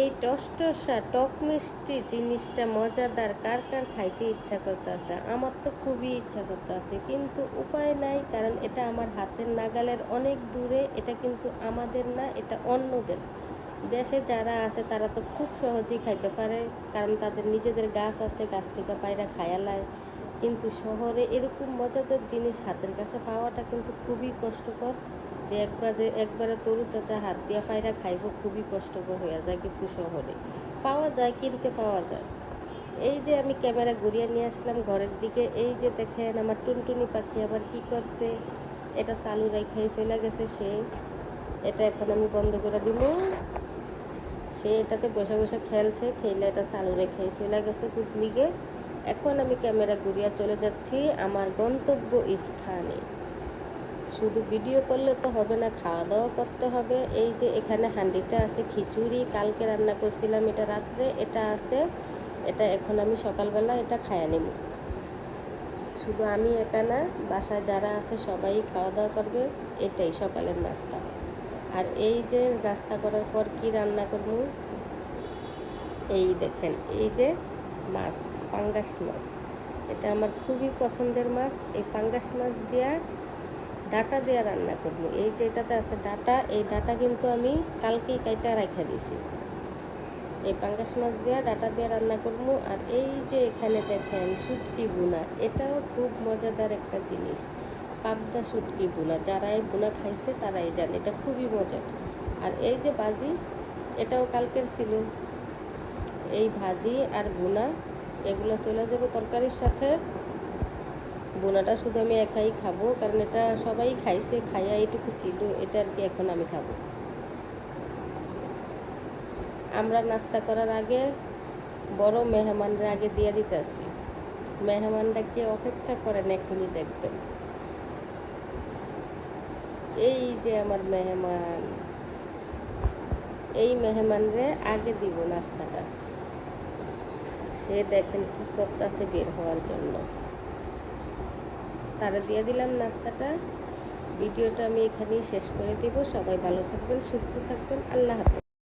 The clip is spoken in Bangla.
এই টসটসা, টক মিষ্টি জিনিসটা মজাদার, কার কার খাইতে ইচ্ছা করতে করতেছে? আমার তো খুবই ইচ্ছা করতেছে, কিন্তু উপায় নাই, কারণ এটা আমার হাতের নাগালের অনেক দূরে, এটা কিন্তু আমাদের না, এটা অন্যদের। দেশে যারা আছে, তারা তো খুব সহজেই খাইতে পারে, কারণ তাদের নিজেদের গাছ আছে, গাছ থেকে পায়রা খায়ালায় কিন্তু শহরে এরকম মজাদার জিনিস হাতের কাছে পাওয়াটা কিন্তু খুবই কষ্টকর যে একবার যে একবারে তরু তাজা হাত দিয়া পায়রা খাইব খুবই কষ্টকর হয়ে যায় কিন্তু শহরে। পাওয়া যায়, কিনতে পাওয়া যায়। এই যে আমি ক্যামেরা ঘুরিয়ে নিয়ে আসলাম ঘরের দিকে, এই যে দেখেন আমার টুনটুনি পাখি আবার কি করছে, এটা চালু রেখে চলে গেছে সে। এটা এখন আমি বন্ধ করে দিব। সে এটাতে বসে বসে খেলছে খেলে এটা চালু রেখে চলে গেছে দিকে এখন আমি ক্যামেরা ঘুরিয়ে চলে যাচ্ছি আমার গন্তব্য স্থানে। শুধু ভিডিও করলে তো হবে না খাওয়া দাওয়া করতে হবে। এই যে এখানে হান্ডিতে আছে খিচুড়ি, কালকে রান্না করছিলাম এটা রাত্রে, এটা আছে, এটা এখন আমি সকালবেলা এটা খায়া নেব। শুধু আমি একা না, বাসায় যারা আছে সবাই খাওয়া দাওয়া করবে, এটাই সকালের নাস্তা। আর এই যে নাস্তা করার পর কি রান্না করব? এই দেখেন, এই যে মাছ, পাঙ্গাস মাছ। এটা আমার খুবই পছন্দের মাছ। এই পাঙ্গাস মাছ দিয়া ডাটা দিয়ে রান্না করব। এই যে এটাতে আছে ডাটা, এই ডাটা কিন্তু আমি কালকেই কাইটা রেখে দিছি। এই পাঙ্গাস মাছ দিয়ে ডাটা দিয়ে রান্না করব। আর এই যে এখানে দেখেন শুটকি বুনা এটাও খুব মজাদার একটা জিনিস। পাবদা শুটকি বুনা যারা এই বুনা খাইছে তারাই জানে, এটা খুবই মজার। আর এই যে বাজি, এটাও কালকের ছিল। এই ভাজি আর বুনা এগুলো চলে যাবে তরকারির সাথে। বোনাটা শুধু আমি একাই খাব, কারণ এটা সবাই খাইছে, খাইয়া এইটুকু ছিল, এটা আর কি এখন আমি খাব। আমরা নাস্তা করার আগে বড় মেহমানরা আগে দিয়ে দিতেছি মেহমানরা কি অপেক্ষা করেন এখনই দেখবেন। এই যে আমার মেহমান, এই মেহমানরে আগে দিব নাস্তাটা। সে দেখেন কি করতেছে বের হওয়ার জন্য। তারা দিয়ে দিলাম নাস্তাটা। ভিডিওটা আমি এখানেই শেষ করে দেব। সবাই ভালো থাকবেন, সুস্থ থাকবেন। আল্লাহ হাফেজ।